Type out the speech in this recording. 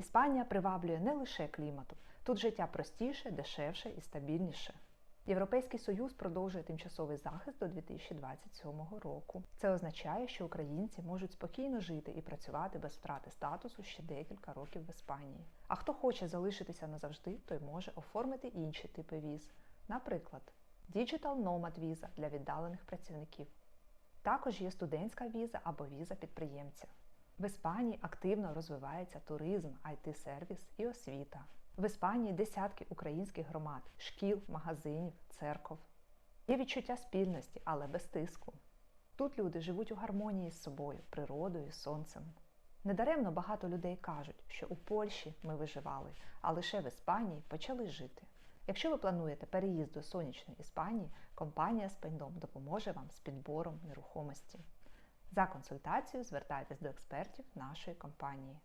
Іспанія приваблює не лише кліматом, тут життя простіше, дешевше і стабільніше. Європейський Союз продовжує тимчасовий захист до 2027 року. Це означає, що українці можуть спокійно жити і працювати без втрати статусу ще декілька років в Іспанії. А хто хоче залишитися назавжди, той може оформити інші типи віз. Наприклад, Digital Nomad віза для віддалених працівників. Також є студентська віза або віза підприємця. В Іспанії активно розвивається туризм, it сервіс і освіта. В Іспанії десятки українських громад, шкіл, магазинів, церков. Є відчуття спільності, але без тиску. Тут люди живуть у гармонії з собою, природою, сонцем. Недаремно багато людей кажуть, що у Польщі ми виживали, а лише в Іспанії почали жити. Якщо ви плануєте переїзд до сонячної Іспанії, компанія Спайндом допоможе вам з підбором нерухомості. За консультацією звертайтесь до експертів нашої компанії.